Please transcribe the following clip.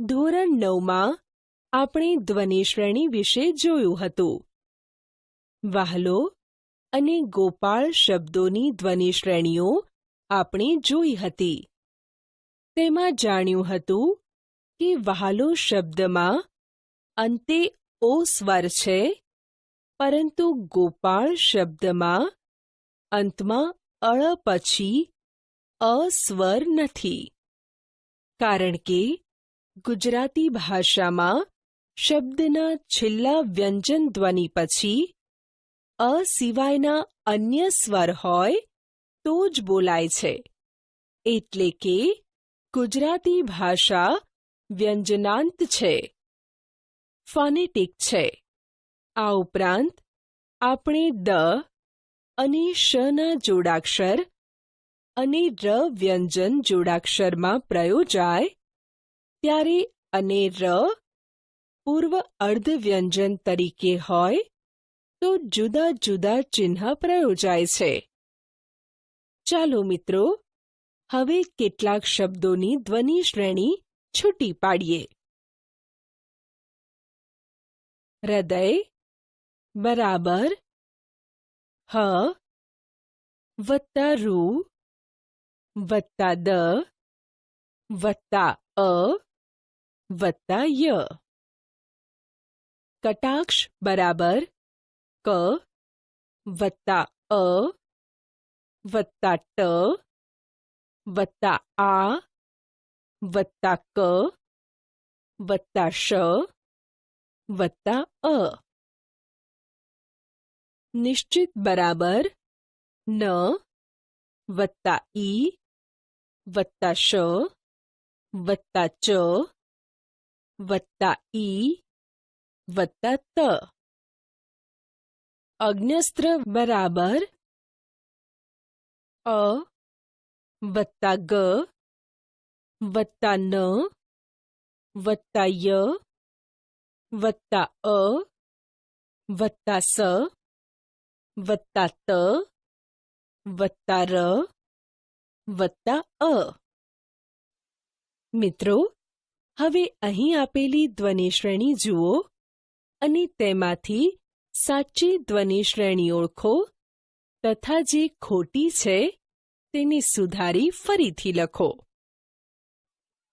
ધોરણ નવમાં આપણે ધ્વનિ શ્રેણી વિશે જોયું હતું. વાહલો અને ગોપાળ શબ્દોની ધ્વનિ શ્રેણીઓ આપણે જોઈ હતી. તેમાં જાણ્યું હતું કે વહાલો શબ્દમાં અંતે ઓ સ્વર છે, પરંતુ ગોપાળ શબ્દમાં અંતમાં અળ પછી અસ્વર નથી. કારણ કે ગુજરાતી ભાષામાં શબ્દના છેલ્લા વ્યંજન ધ્વનિ પછી, અ સિવાયના અન્ય સ્વર હોય, તો જ બોલાય છે. એટલે કે, ગુજરાતી ભાષા વ્યંજનાંત છે. ફોનેટિક છે. આ ઉપરાંત, આપણે દ અને શના જોડાક્ષર અને ર વ્યંજન જોડાક્ષરમાં પ્રયોજાય ત્યારે અને ર પૂર્વ અર્ધ વ્યંજન તરીકે હોય તો જુદા જુદા ચિહ્ન પ્રયોજાય છે ચાલો મિત્રો હવે કેટલાક શબ્દોની ધ્વનિ શ્રેણી છૂટી પાડીએ હૃદય બરાબર હ વત્તા રૂ વત્તા દ વત્તા અ વત્તા ય. કટાક્ષ બરાબર ક વત્તા અ વત્તા ટ વત્તા આ વત્તા ક વત્તા શ વત્તા અ. નિશ્ચિત બરાબર ન વત્તા ઈ વત્તા શ વત્તા ચ વત્તા ઈ, વત્તા ત. અગ્ન્યસ્ત્ર બરાબર અ, વત્તા ગ, વત્તા ન, વત્તા ય, વત્તા અ, વત્તા સ, વત્તા ત, વત્તા ર, વત્તા અ. મિત્રો હવે અહીં આપેલી ધ્વનિ શ્રેણી જુઓ અને તેમાંથી સાચી ધ્વનિ શ્રેણી ઓળખો તથા જે ખોટી છે તેને સુધારી ફરીથી લખો.